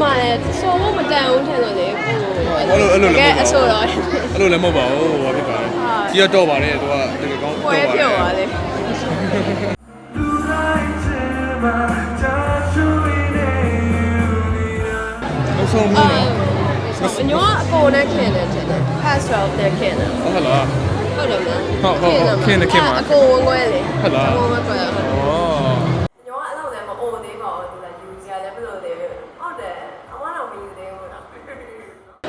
မှာလည်းစောဖို့မတန်ဘူးထင်လို့လေကိုအဲ့လိုအဲ့လိုတလည်းကယ်မဟုတ်ပါဘူးအဆိုတော့အဲ့လိုလည်းမဟုတ်ပါဘူးဟိုဘာဖြစ်ပါလဲကြီးရတော့ပါတယ်သူကတကယ်ကောင်းပွဲပြော်ပါလေနောက်ဆုံးမှုအာနော်အညောအကိုနဲ့ခင်တယ်ထင်တယ် pass 12နဲ့ခင်တယ်ဟုတ်လားဟုတ်တယ်မလားဟုတ်ဟုတ်ဟုတ်ခင်တယ်ခင်ပါအကိုဝင်ခွဲလေဟုတ်လားအကိုဝင်ခွဲဟုတ် ဩ ညောအဲ့လောက်လည်းမအိုသေးပါဘူးသူကယူစရာလည်းဘယ်လိုလဲဟုတ်တယ်အဝါတော့မယူသေးဘူးလား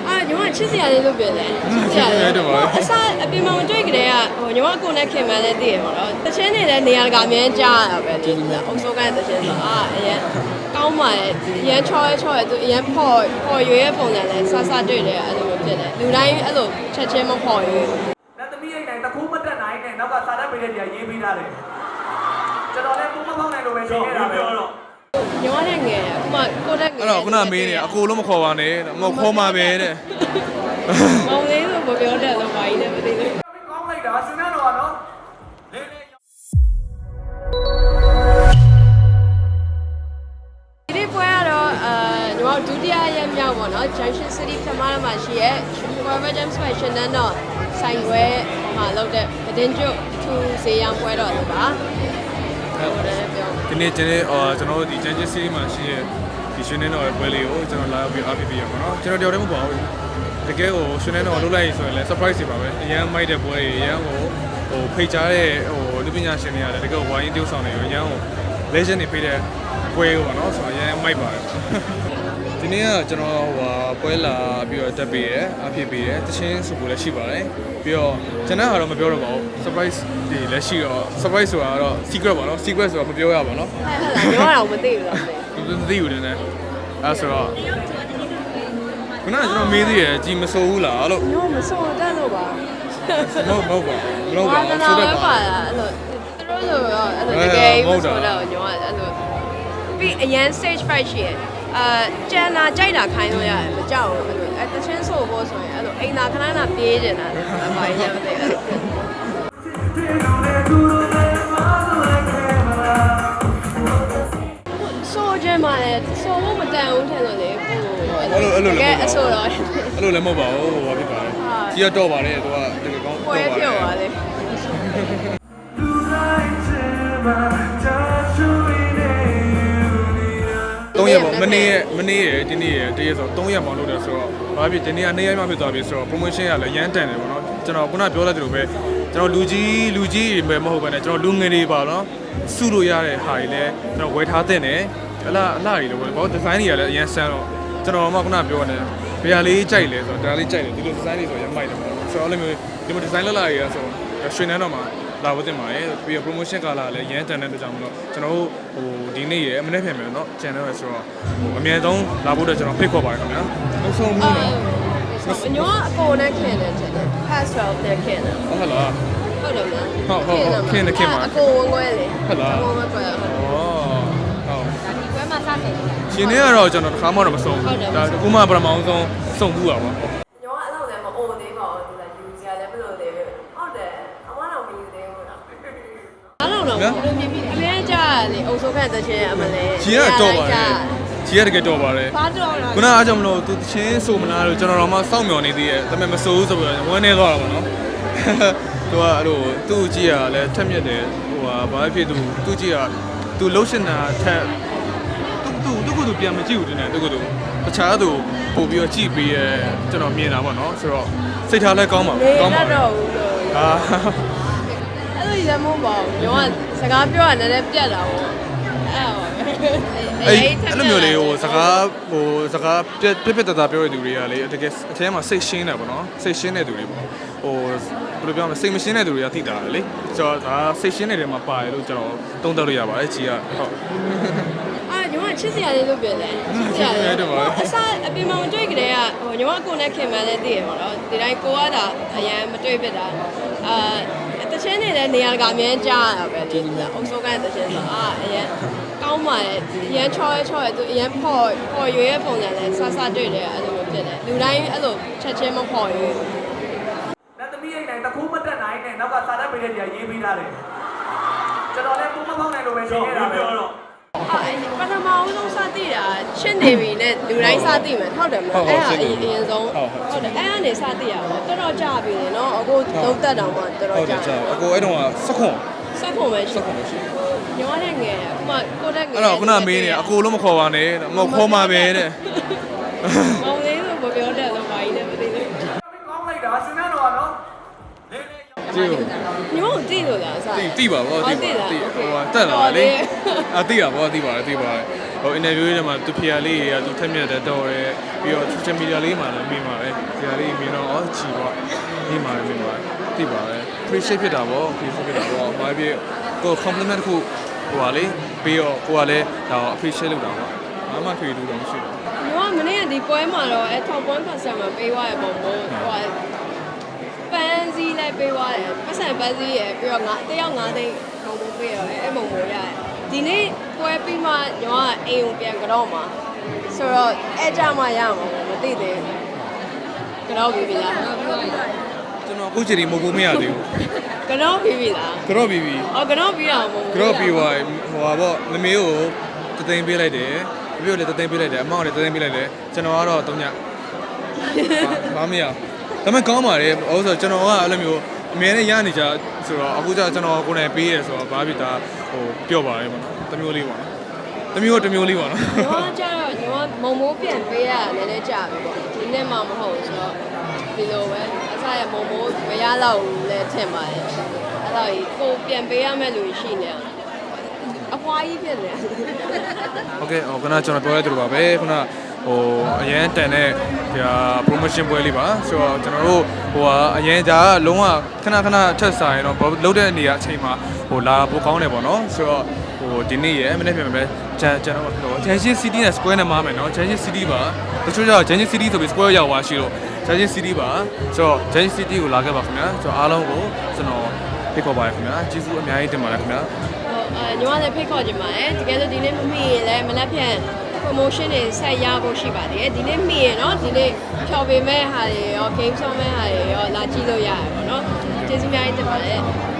အာညောက ချစ်စရာလေးလုပ်ပြတယ်ချစ်စရာလေးအစားအပြင်မှာမတွေ့ကြတဲ့ကဟိုညောအကိုနဲ့ခင်မှန်းလည်းသိရမှာတော့တချင်းနေတဲ့နေရာကအမြဲကြားရတာပဲလေအုပ်စိုးကတချင်းဆိုအာအရင်ကောင်းပါလေအရင်ချောရဲချောရဲသူအရင်ဖော်ဖော်ရွေးရဲ့ပုံစံလည်းဆဆတွေ့တယ်အဲ့လိုဖြစ်တယ်လူတိုင်းအဲ့လိုချက်ချင်းမဖော်ရွေးလက်သမီးအိမ်တိုင်းတခုမတက်နိုင်နဲ့နောက်ကစာတတ်ပေးတဲ့နေရာရေးပေးထားတယ်ကျွန်တော်လည်းပုံမဖောက်နိုင်လို့ပဲရှင်းခဲ့တာပဲတော့ညောတဲ့ငယ်ဥ မာကိုတက်ငယ်အဲ့တော့ခုနမေးနေအကိုလုံးမခေါ်ပါနဲ့မခေါ်မှာပဲတဲ့မောင်လေးဆိုမပြောတဲ့တော့ဘာကြီးလဲမသိဘူးကောင်းလိုက်တာစဉ်းစားတော့နော်လေးလေးဒီနေ့ပွဲကတော့အာညီမတို့ဒုတိယရက်မြောက်ပေါ့နော် Junction City ဖမားမှာရှိရဲ့ Forever Jam Special နဲ့တော့ဆိုင်ခွဲမှာလုပ်တဲ့ဗဒင်းကျွတ်သူဈေးရောင်းပွဲတော်တွေပါဟုတ်တယ်ပြောဒီနေ့ကျွန်တော်အော်ကျွန်တော်တို့ဒီ Judges Series မှာရှိရဲ့ ဒီရှင်နေတော့ပွဲလေးကိုကျွန်တော်လာရောက်ပြီးအားပေးပြရပါတော့ကျွန်တော်တယောက်တည်းမပေါ့ဘူးတကယ်ကိုရှင်နေတော့လုပ်လိုက်ဆိုရင်လည်း surprise တွေပါပဲအရန်မိုက်တဲ့ပွဲတွေအရန်ကိုဟိုဖိတ်ကြားတဲ့ဟိုလူပညာရှင်တွေရတယ်တကယ်ဝိုင်းတိုးဆောင်နေရောအရန်ကို legend တွေဖိတ်တဲ့ပွဲကိုပေါ့နော်ဆိုတော့အရန်မိုက်ပါတယ်ဒီနေ့ကကျွန်တော်ဟိုဟာပွဲလာပြီးတော့တက်ပေးရဲအဖြစ်ပေးရဲတချင်းစုကိုလည်းရှိပါတယ်ပြီးတော့ကျွန်တော်ကတော့မပြောတော့ပါဘူး surprise တွေလည်းရှိတော့ surprise ဆိုတာကတော့ secret ပါနော် secret ဆိုတာမပြောရပါနော်ဟဲ့ဟဲ့လားညီမတော့မသိဘူးလား မသိမသိဘူးတဲ့နဲ့အဲဆိုတော့ခုနကကျွန်တော်မေးသေးတယ်ကြည်မစိုးဘူးလားလို့ဘူးညီမမစိုးတတ်လို့ပါမဟုတ်မဟုတ်ပါမဟုတ်ပါဝါသနာဆိုပဲတော့ပါပါလားအဲ့လိုသူတို့ဆိုတော့အဲ့လိုတကယ်မစိုးတော့ညီမအဲ့လိုပြီးအရန် stage fright ရှိရဲ့အာကျန်နာကြိုက်တာခိုင်းလို့ရတယ်မကြောက်ဘူးအဲ့လိုအဲတချင်းဆိုဖို့ဆိုရင်အဲ့လိုအိမ်သာခဏခဏပြေးနေတာလေဘာကြီးလဲမသိဘူး ဆိုကြမှာလေဆိုဖို့မတန်ဘူးထင်လို့လေကိုအဲ့လိုအဲ့လိုတလည်းကယ်မဟုတ်အဆိုတော့အဲ့လိုလည်းမဟုတ်ပါဘူးဟိုဘာဖြစ်ပါလဲကြီးရတော့ပါတယ်သူကတကယ်ကောင်းပွဲပြော်ပါလေ3ရက်ပေါ့မနေ့ရက်မနေ့ရက်ဒီနေ့ရက်တရက်ဆို3ရက်မှလုပ်တယ်ဆိုတော့ဘာဖြစ်ဒီနေ့က2ရက်မှဖြစ်သွားပြီဆိုတော့ promotion ကလည်းရမ်းတန်တယ်ပေါ့နော်ကျွန်တော်ခုနပြောလိုက်သလိုပဲကျွန်တော်လူကြီးလူကြီးတွေပဲမဟုတ်ဘဲနဲ့ကျွန်တော်လူငယ်တွေပါနော်စုလို့ရတဲ့ဟာတွေလည်းကျွန်တော်ဝယ်ထားတဲ့တယ် အလားအလားကြီးလို့ပေါ့ဘာဒီဇိုင်းတွေကလည်းအရင်ဆန်းတော့ကျွန်တော်မှခုနပြောနေဘယ်ဟာလေးကြိုက်လဲဆိုတော့ဒါလေးကြိုက်တယ်ဒီလိုဒီဇိုင်းတွေဆိုရမ်းမိုက်တယ်ပေါ့ဆိုတော့အဲ့လိုမျိုးဒီမှာဒီဇိုင်းလောက်လာရဆိုရွှေနန်းတော့မှာလာဖို့တင်ပါတယ်ပြီးတော့ promotion ကလာလည်းရမ်းတန်တဲ့အတွက်ကြောင့်မလို့ကျွန်တော်တို့ဟိုဒီနေ့ရအမနေ့ပြန်မယ်เนาะ channel ရဆိုတော့ဟိုအမြဲတမ်းလာဖို့အတွက်ကျွန်တော်ဖိတ်ခေါ်ပါတယ်ခင်ဗျာနောက်ဆုံးမှု အာ နော် အညောအကိုနဲ့ခင်တယ်ထင်တယ် pass 12နဲ့ခင်တယ် ဟုတ်လား ဟုတ်တယ်မလား ဟုတ်ဟုတ်ဟုတ်ခင်တယ်ခင်ပါ အကိုဝင်ခွဲလေ ဟုတ်လား အကိုဝင်ခွဲဟုတ်တယ် ဩဟုတ် ဒီပွဲမှာစတယ် ရှင်နေကတော့ကျွန်တော်တစ်ခါမှတော့မဆုံးဟုတ်တယ်ဘူးဒါအခုမှပထမအောင်ဆုံးစုံဘူးတာပါညောအဲ့လောက်လည်းမအိုသေးပါဘူးသူကယူစရာလည်းဘယ်လိုလဲဟုတ်တယ်အဝါတော့မယူသေးဘူးလားအားလုံးတော့ဘယ်လိုမြင်ပြီးအမြဲကြားရလေအုပ်စိုးခန့်တဲ့ချင်းအမလဲကြီးကတော့ပါတယ်ကြီးရတကယ်တော့ပါတယ်ဘာတော့လားခုနအားကြောင့်မလို့သူတချင်းဆိုမလားလို့ကျွန်တော်တော့မှစောင့်မျှော်နေသေးရဲ့ဒါပေမဲ့မစိုးဘူးဆိုပြီးတော့ဝမ်းနေသွားတာပေါ့နော်သူကအဲ့လိုသူ့ကြည့်ရလဲထက်မြက်တယ်ဟိုဟာဘာဖြစ်သူသူ့ကြည့်ရသူလှုပ်ရှင်တာထက် သူသူသူကသူပြန်မကြည့်ဘူးတင်တယ်သူကသူတခြားသူပို့ပြီးတော့ကြည့်ပေးရဲကျွန်တော်မြင်တာပေါ့နော်ဆိုတော့စိတ်ထားလဲကောင်းပါနေကောင်းပါတော့ဘူးလို့အာအဲ့လိုရမမို့ပါဘူးညောကစကားပြောရနည်းနည်းပြတ်တာပေါ့အဲ့အဲ့အဲ့လိုမျိုးလေးဟိုစကားဟိုစကားပြက်ပြက်ပြက်တတပြောတဲ့သူတွေကလေတကယ်အထဲမှာစိတ်ရှင်းတယ်ပေါ့နော်စိတ်ရှင်းတဲ့သူတွေပေါ့ဟိုဘယ်လိုပြောမလဲစိတ်မရှင်းတဲ့သူတွေကသိတာလေဆိုတော့ဒါစိတ်ရှင်းတဲ့တွေမှာပါတယ်လို့ကျွန်တော်သုံးသပ်လို့ရပါတယ်ကြီးကဟုတ်အာညီမ ချစ်စရာလေးလုပ်ပြတယ်ချစ်စရာလေးချစ်စရာလေးတော့ပါအစားအပြင်မှာမတွေ့ကြတဲ့ကဟိုညီမအကိုနဲ့ခင်မှန်းလည်းသိရမှာတော့ဒီတိုင်းကိုကတာအရန်မတွေ့ဖြစ်တာအာတချင်းနေတဲ့နေရာကအမြဲကြားရတာပဲလေအုပ်စိုးကတချင်းဆိုအာအရန်ကောင်းပါလေအရန်ချောရဲချောရဲသူအရန်ဖော်ဖော်ရွေးရဲ့ပုံစံလည်းဆဆတွေ့တယ်အဲ့လိုမျိုးဖြစ်တယ်လူတိုင်းအဲ့လိုချက်ချင်းမဖော်ရွေးလက်သမီးအိမ်တိုင်းတခုမတက်နိုင်နဲ့နောက်ကစာတတ်ပေးတဲ့နေရာရေးပေးထားတယ်ကျွန်တော်လည်းပုံမဖောက်နိုင်လို့ပဲရှင်းခဲ့တာပဲတော့အ ပထမအောင်ဆုံးစသိတာရှင်းနေပြီနဲ့လူတိုင်းစသိမယ်ဟုတ်တယ်မလားအဲ့ဒါအရင်ဆုံးဟုတ်တယ်အဲ့ကနေစသိရပါတော့တော်တော်ကြာပြီလေနော်အခုလုံးသက်တောင်မှတော်ဟုတော်တ်တကြာယ်ကြာအကိုအဲ့တော့စက်ခွန်စက်ဖို့ပဲစရှိက်ခွန်မရှိညောတဲ့ငယ်အခုမှကိုတဲ့ငယ်အဲ့တော့ခုနမေးနေအကိုလုံးမခေါ်ပါနဲ့မခေါ်မှာပဲတဲ့မောင်လေးဆိုပြောတယ်တော့ဘာကြီးလဲမသိဘူး ကောင်းလိုက်တာစဉ်းစားတော့နော် လေးလေးကြည့်ညောကိုသိလို့လားအစားတိတိပါဗောတိပါတိဟိုတက်လာလေအတိပါဗောတိပါတိပါဟိုအင်တာဗျူးတွေမှာသူဖီယာလေးတွေကသူထက်မြက်တဲ့တော့ရဲပြီးတော့ social media လေးမှာလည်းမိမှာပဲဖီယာလေးမြင်တော့အော်ချီပေါ့မိမှာလည်းမိမှာတိပါပဲ appreciate ဖြစ်တာဗော appreciate ဖြစ်တာဗောဘာဖြစ်ကို compliment တစ်ခုဟိုပါလေပြီးတော့ကိုကလည်းဒါ appreciate လုပ်တာဗောဘာမှထွေလို့တော့မရှိဘူးညောကမနေ့ကဒီပွဲမှာတော့အဲ top 1 concert မှာပေးသွားရပုံမို့ဟိုပ န်းစည်းလိုက်ပေးသွားတယ်ပတ်စံပန်းစည်းရယ်ပြီးတော့ငါတယောက်၅သိန်းပုံပုံပေးရောအဲအဲ့ပုံမို့ရတယ်ဒီနေ့ပွဲပြီးမှညောကအိမ်ကိုပြန်ကြော့မှာဆိုတော့အဲကြမှာရမှာမသိသေးဘူးကြော့ပြီးပြီလားကျွန်တော်အခုချိန်ဒီမဟုတ်ဘူးမရသေးဘူးကြော့ပြီးပြီလားကြော့ပြီးပြီအော်ကြော့ပြီးအောင်မဟုတ်ကြော့ပြီးသွားဟိုပါဗောမမေကိုတသိန်းပေးလိုက်တယ်ပြပြလည်းတသိန်းပေးလိုက်တယ်အမောင်လည်းတသိန်းပေးလိုက်တယ်ကျွန်တော်ကတော့3ညဘာမရ ဒါပေမဲ့ကောင်းပါတယ်ဟိုဆိုကျွန်တော်ကအဲ့လိုမျိုးအမြဲတမ်းရနေကြဆိုတော့အခုကျကျွန်တော်ကိုယ်နဲ့ပေးရဆိုတော့ဘာဖြစ်တာဟိုပြော့ပါတယ်ပေါ့နော်တမျိုးလေးပေါ့နော်တမျိုးတမျိုးလေးပေါ့နော် ညောကြတော့ညောမုံမိုးပြန်ပေးရတာနည်းနည်းကြာပြီပေါ့ဒီနေ့မှမဟုတ်ဘူးဆိုတော့ဒီလိုပဲအစားရမုံမိုးမရတော့ဘူးလဲထင်ပါတယ်အဲ့တော့ကိုပြန်ပေးရမယ့်လူရှိနေအောင်အဖွားကြီးဖြစ်နေ โอเคဟိုခုနကျွန်တော်ပြောရတဲ့တူပါပဲခုန ဟိုအရန်တန်တဲ့ဒီဟာ promotion ပွဲလေးပါဆိုတော့ကျွန်တော်တို့ဟိုကအရန်ကြာလုံးဝခဏခဏထက်ဆိုင်တော့လုံးတဲ့နေရာအချိန်မှာဟိုလာပိုကောင်းတယ်ပေါ့နော်ဆိုတော့ဟိုဒီနေ့ရယ်မနေ့ပြန်ပဲဂျန်ကျွန်တော်ဟို Junction City နဲ့ Square နဲ့မှားမယ်နော် Junction City ပါတချို့ကျတော့ Junction City ဆိုပြီး Square ရောက်သွားရှိလို့ Junction City ပါဆိုတော့ Junction City ကိုလာခဲ့ပါခင်ဗျာဆိုတော့အားလုံးကိုကျွန်တော်ဖိတ်ခေါ်ပါတယ်ခင်ဗျာကျေးဇူးအများကြီးတင်ပါတယ်ခင်ဗျာဟိုအဲညောလည်းဖိတ်ခေါ်ကြပါမယ်တကယ်လို့ဒီနေ့မမိရင်လည်းမလက်ပြန် promotion တွေဆက်ရဖို့ရှိပါတယ်ဒီနေ့မိရင်เนาะဒီနေ့ဖြော်ပေးမဲ့ဟာတွေရော game song မဲ့ဟာတွေရောလာကြည့်လို့ရတယ်ပေါ့เนาะကျေးဇူးများကြီးတင်ပါတယ်